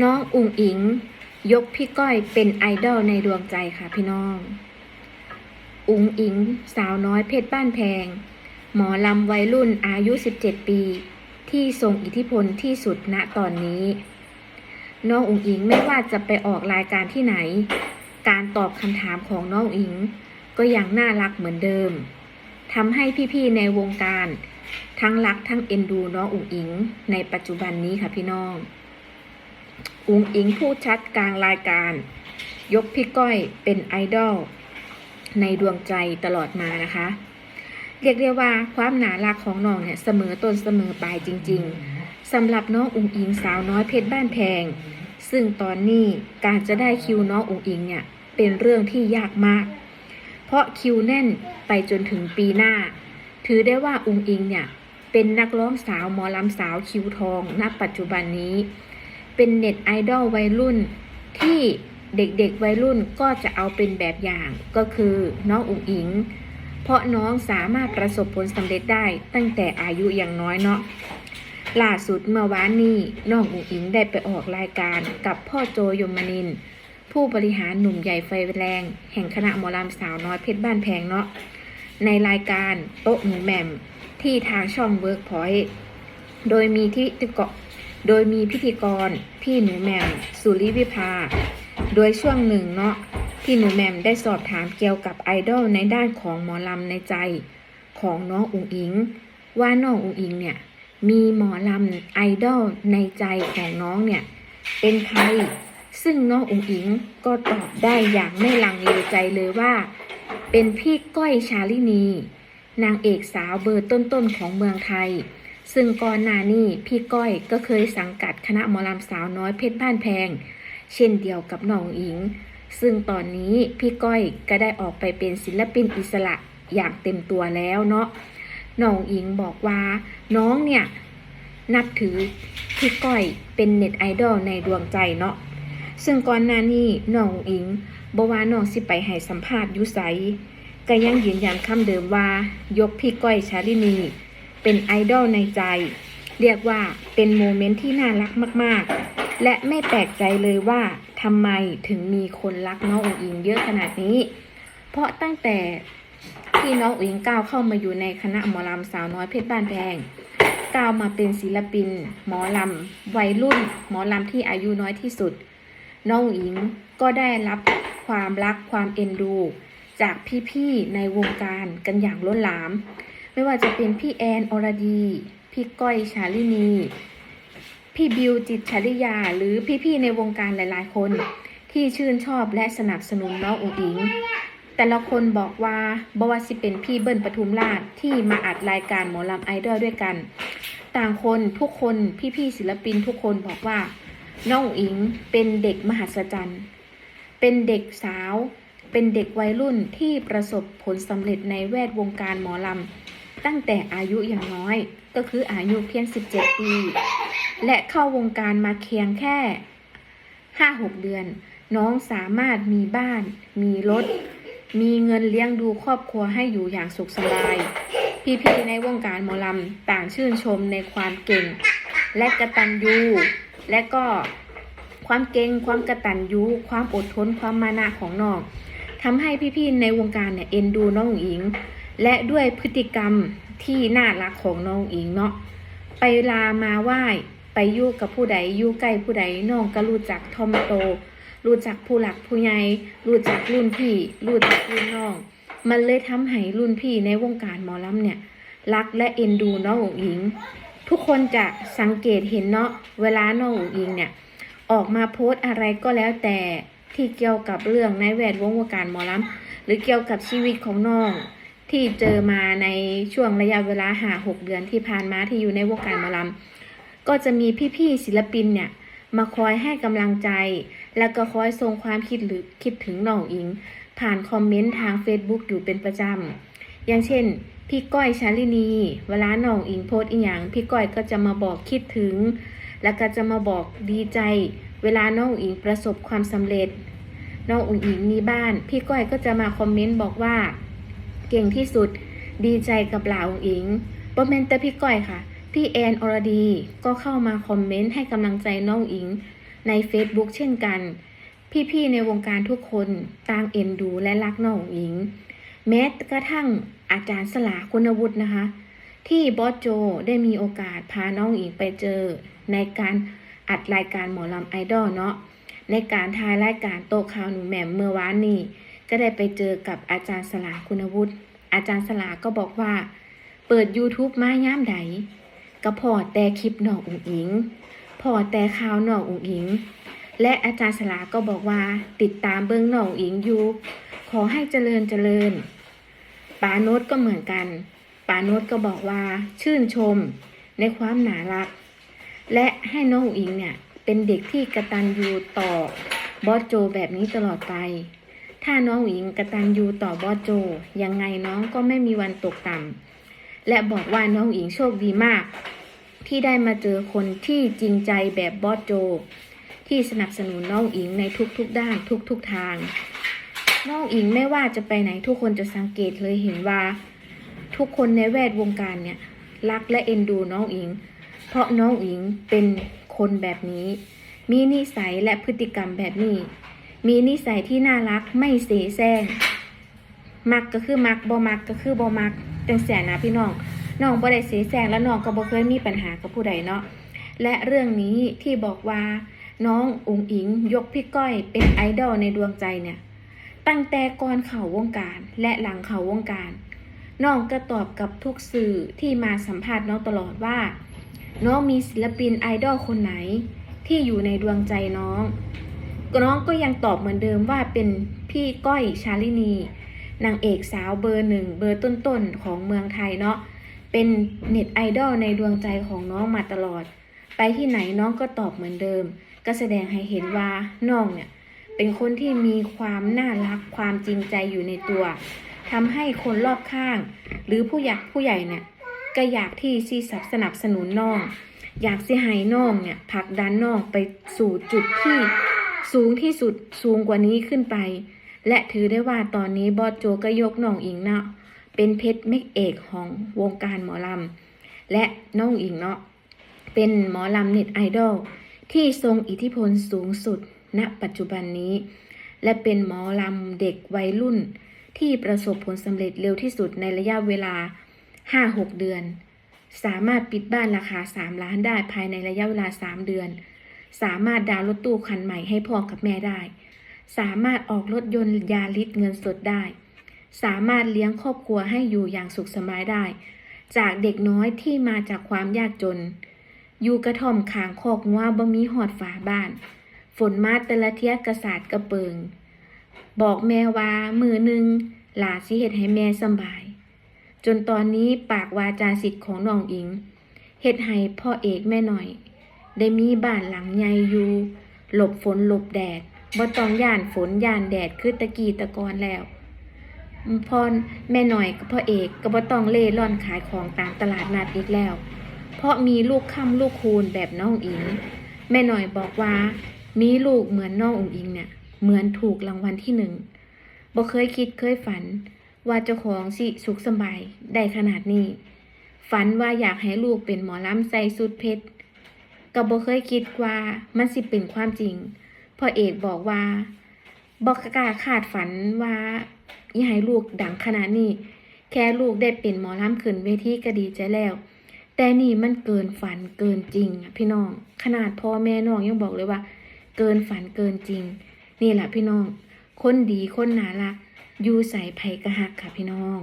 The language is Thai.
น้องอุ๋งอิง ยกพี่ก้อยเป็นไอดอลในดวงใจค่ะพี่น้อง อุ๋งอิง สาวน้อยเพชรบ้านแพง หมอลำวัยรุ่นอายุ 17 ปี ที่ทรงอิทธิพลที่สุดณตอนนี้ น้องอุ๋งอิงไม่ว่าจะไปออกรายการที่ไหน การตอบคำถามของน้องอุงอิง ก็ยังน่ารักเหมือนเดิมทำให้พี่ๆในวงการ ทั้งรักทั้งเอ็นดูน้องอุ๋งอิง ในปัจจุบันนี้ค่ะพี่น้อง อุงอิงพูดชัดกลางรายการ ยกพี่ก้อยเป็นไอดอลในดวงใจตลอดมานะคะ เรียกได้ว่าความหนารักของน้องเนี่ยเสมอต้นเสมอปลายจริง ๆสำหรับน้องอุงอิงสาวน้อยเพชรบ้านแพง ซึ่งตอนนี้การจะได้คิวน้องอุงอิงเนี่ยเป็นเรื่องที่ยากมาก เพราะคิวแน่นไปจนถึงปีหน้า ถือได้ว่าอุงอิงเนี่ยเป็นนักร้องสาวหมอลำสาวคิวทองณปัจจุบันนี้ เป็นเน็ตไอดอลวัยรุ่น ที่เด็กๆวัยรุ่นก็จะเอาเป็นแบบอย่าง ก็คือน้องอุ๋งอิง เพราะน้องสามารถประสบผลสำเร็จได้ตั้งแต่อายุอย่างน้อยเนาะล่าสุดเมื่อวานนี้น้องอุ๋งอิงได้ไปออกรายการกับพ่อโจยมนิน ผู้บริหารหนุ่มใหญ่ไฟแรง แห่งคณะหมอลำสาวน้อยเพชรบ้านแพงเนาะในรายการโต๊ะหมูแหม่มที่ทางช่องเวิร์กพอยต์โดยมีที่ติก โดยมีพิธีกรพี่หนูแหม่มสุริวิภา โดยช่วงหนึ่งเนาะพี่หนูแหม่มได้สอบถามเกี่ยวกับไอดอลในด้านของหมอลำในใจ ของน้องอุ๋งอิง ว่าน้องอุ๋งอิงเนี่ยมีหมอลำไอดอลในใจของน้องเนี่ยเป็นใคร ซึ่งน้องอุ๋งอิงก็ตอบได้อย่างไม่ลังเลใจเลยว่า เป็นพี่ก้อยชาลินี นางเอกสาวเบอร์ต้นๆของเมืองไทย ซึ่งก่อนหน้านี้พี่ก้อยก็เคยสังกัดคณะหมอลำสาวน้อยเพชรบ้านแพง เช่นเดียวกับน้องอิง ซึ่งตอนนี้พี่ก้อยก็ได้ออกไปเป็นศิลปินอิสระอย่างเต็มตัวแล้วเนาะน้องอิงบอกว่าน้องเนี่ย นับถือพี่ก้อยเป็นเน็ตไอดอลในดวงใจเนาะซึ่งก่อนหน้านี้น้องอิงบอกว่าน้องสิไปให้สัมภาษณ์ยุไสก็ยังยืนยันคำเดิมว่ายกพี่ก้อยชาลินี เป็นไอดอลในใจ เรียกว่าเป็นโมเมนต์ที่น่ารักมากๆ และไม่แปลกใจเลยว่าทำไมถึงมีคนรักน้องอุ๋งอิงเยอะขนาดนี้ เพราะตั้งแต่ที่น้องอุ๋งอิงก้าวเข้ามาอยู่ในคณะหมอลำสาวน้อยเพชรบ้านแพงก้าวมาเป็นศิลปิน หมอลำวัยรุ่น หมอลำที่อายุน้อยที่สุด น้องอุ๋งอิงก็ได้รับความรักความเอ็นดู จากพี่ๆในวงการกันอย่างล้นหลาม ไม่ว่าจะเป็นพี่แอนอรดี พี่ก้อยชาลินี พี่บิวจิตรชริยา หรือพี่ๆในวงการหลายๆ คนที่ชื่นชอบและสนับสนุนน้องอุ๋งอิง แต่ละคนบอกว่าบว่าสิเป็นพี่เบิ้ลปทุมราชที่มาอัดรายการหมอลำไอดอลด้วยกัน ต่างคนทุกคนพี่ๆศิลปินทุกคนบอกว่า น้องอุ๋งอิงเป็นเด็กมหัศจรรย์ เป็นเด็กสาว เป็นเด็กวัยรุ่นที่ประสบผลสำเร็จในแวดวงการหมอลำ ตั้งแต่อายุอย่างน้อยก็คืออายุเพียง 17 ปี และเข้าวงการมาเคียงแค่ 5-6 เดือน น้องสามารถมีบ้าน มีรถ มีเงินเลี้ยงดูครอบครัวให้อยู่อย่างสุขสบาย พี่ๆในวงการหมอลำต่างชื่นชมในความเก่ง และกระตันยูและก็ความเก่งความกระตันยูความอดทนความมานะของน้องทำให้พี่ๆในวงการเนี่ยเอ็นดูน้องอุ๋งอิง และด้วยพฤติกรรมที่น่ารักของน้องอิงเนาะไปลามาไหว้ไปอยู่กับผู้ใดอยู่ใกล้ผู้ใดน้องก็รู้จักทอมโต รู้จักผู้หลักผู้ใหญ่รู้จักรุ่นพี่ รู้จักรุ่นน้อง มันเลยทำให้รุ่นพี่ในวงการหมอลำเนี่ย รักและเอ็นดูน้องอิง ทุกคนจะสังเกตเห็นเนาะเวลาน้องอิงเนี่ย ออกมาโพสอะไรก็แล้วแต่ที่เกี่ยวกับเรื่องในแวดวงวงการหมอลำหรือเกี่ยวกับชีวิตของน้อง ที่เจอมาในช่วงระยะเวลาหาหกเดือนที่ผ่านมาที่อยู่ในวงการหมอลำก็จะมีพี่ๆศิลปินเนี่ยมาคอยให้กำลังใจ แล้วก็คอยส่งความคิดหรือคิดถึงน้องอิง ผ่านคอมเมนต์ทาง Facebook อยู่เป็นประจำ อย่างเช่น พี่ก้อยชาลินี เวลาน้องอิงโพสอีหยังพี่ก้อยก็จะมาบอกคิดถึง แล้วก็จะมาบอกดีใจ เวลาน้องอิงประสบความสำเร็จ น้องอุ๋งอิงมีบ้าน พี่ก้อยก็จะมาคอมเมนต์บอกว่า เก่งที่สุด ดีใจกับหลาองอิงบอมเมนแต่พี่ก้อยค่ะ พี่แอนอรดีก็เข้ามาคอมเมนต์ให้กำลังใจน้องอิง ใน Facebook เช่นกัน พี่ๆในวงการทุกคนต่างเอ็นดูและรักน้องอิง แม้กระทั่งอาจารย์สลาคุณวุฒินะคะ ที่บอสโจได้มีโอกาสพาน้องอิงไปเจอ ในการอัดรายการหมอลำไอดอลเนาะในการทายรายการโต๊ะข่าวหนูแหม่มเมื่อวานนี้ ก็ได้ไปเจอกับอาจารย์สลาคุณวุฒิอาจารย์สลาก็บอกว่า เปิด YouTube มาย่ามใดก็พอแต่คลิปหนองอุ๋งอิง พอแต่ข่าวหนองอุ๋งอิง และอาจารย์สลาก็บอกว่า ติดตามเบิ้งหนองอุ๋งอิงอยู่ขอให้เจริญเจริญปาโนตก็เหมือนกันปาโนตก็บอกว่าชื่นชมในความหนารัก และให้น้องอุ๋งอิงเนี่ยเป็นเด็กที่กระตันยูต่อบอสโจแบบนี้ตลอดไป ถ้าน้องอุ๋งอิงกระตันยูต่อบอสโจ ยังไงน้องก็ไม่มีวันตกต่ำและบอกว่าน้องอุ๋งอิงโชคดีมาก ที่ได้มาเจอคนที่จริงใจแบบบอสโจ ที่สนับสนุนน้องอิงในทุกๆด้านทุกๆทาง น้องอิงไม่ว่าจะไปไหนทุกคนจะสังเกตเลยเห็นว่า ทุกคนในแวดวงการเนี่ยรักและเอ็นดูน้องอิง เพราะน้องอิงเป็นคนแบบนี้ มีนิสัยและพฤติกรรมแบบนี้ มีนิสัยที่น่ารักไม่เสแสร้งมักก็คือมักบ่มักก็คือบ่มักจังแสนนะพี่น้องน้องบ่ได้เสแสร้งแล้วน้องก็บ่เคยมีปัญหากับผู้ใดเนาะและเรื่องนี้ที่บอกว่าน้องอุ๋งอิงยกพี่ก้อยเป็นไอดอลในดวงใจเนี่ย ตั้งแต่ก่อนเข้าวงการและหลังเข้าวงการ น้องก็ตอบกับทุกสื่อที่มาสัมภาษณ์น้องตลอดว่า น้องมีศิลปินไอดอลคนไหนที่อยู่ในดวงใจน้อง น้องก็ยังตอบเหมือนเดิมว่าเป็นพี่ก้อยชาลินี นางเอกสาวเบอร์หนึ่งเบอร์ต้นๆของเมืองไทยเนาะ เป็นเน็ตไอดอลในดวงใจของน้องมาตลอด ไปที่ไหนน้องก็ตอบเหมือนเดิม ก็แสดงให้เห็นว่าน้องเนี่ยเป็นคนที่มีความน่ารักความจริงใจอยู่ในตัวทำให้คนรอบข้าง หรือผู้อยากผู้ใหญ่เนี่ยก็อยากที่ซีสนับสนุนน้อง อยากสิให้น้องเนี่ยผลักดันน้องไปสู่จุดที่ สูงที่สุดสูงกว่านี้ขึ้นไป และถือได้ว่าตอนนี้บอสโจก็ยกน้องอิงเนาะเป็นเพชรเมกเอกของวงการหมอลำ และน้องอิงเนาะเป็นหมอลำเน็ตไอดอลที่ทรงอิทธิพลสูงสุดณปัจจุบันนี้ และเป็นหมอลำเด็กวัยรุ่น ที่ประสบผลสำเร็จเร็วที่สุดในระยะเวลา 5-6 เดือน สามารถปิดบ้านราคา 3 ล้านได้ภายในระยะเวลา 3 เดือน สามารถดาวรถตู้คันใหม่ให้พ่อกับแม่ได้ สามารถออกรถยนต์ยาลิสเงินสดได้ สามารถเลี้ยงครอบครัวให้อยู่อย่างสุขสบายได้ จากเด็กน้อยที่มาจากความยากจน อยู่กระท่อมขางคอกงัวบ่มีหอดฝาบ้าน ฝนมาแต่ละเทียกระสาดกระเปิง บอกแม่ว่ามือหนึ่งหลาสิเฮ็ดให้แม่สบาย จนตอนนี้ปากวาจาสิทธิ์ของน้องอิงเฮ็ดให้พ่อเอกแม่หน่อย ได้มีบ้านหลังใหญ่อยู่หลบฝนหลบแดดบ่ต้องย่านฝนย่านแดดคือตะกี้ตะกอนแล้วพรแม่หน่อยกับพ่อเอกก็บ่ต้องเล่ร่อนขายของตามตลาดนัดอีกแล้ว เพราะมีลูกค่ำลูกคูณแบบน้องอิง แม่หน่อยบอกว่า มีลูกเหมือนน้องอุ๋งอิงเนี่ยเหมือนถูกรางวัลที่หนึ่งบ่เคยคิดเคยฝัน ว่าเจ้าของสิสุขสบายได้ขนาดนี้ ฝันว่าอยากให้ลูกเป็นหมอลำใส่สุดเพชร ก็บ่เคยคิดว่ามันสิเป็นความจริงพ่อเอกบอกว่าบอกกาคาดฝันว่าอยาให้ลูกดังขนาดนี้ แค่ลูกได้เป็นหมอลำขึ้นเวทีก็ดีใจแล้ว แต่นี่มันเกินฝันเกินจริงอะพี่น้อง ขนาดพ่อแม่น้องยังบอกเลยว่า เกินฝันเกินจริง นี่แหละพี่น้อง คนดีคนน่ารักอยู่ใส่ไผกระหักค่ะพี่น้อง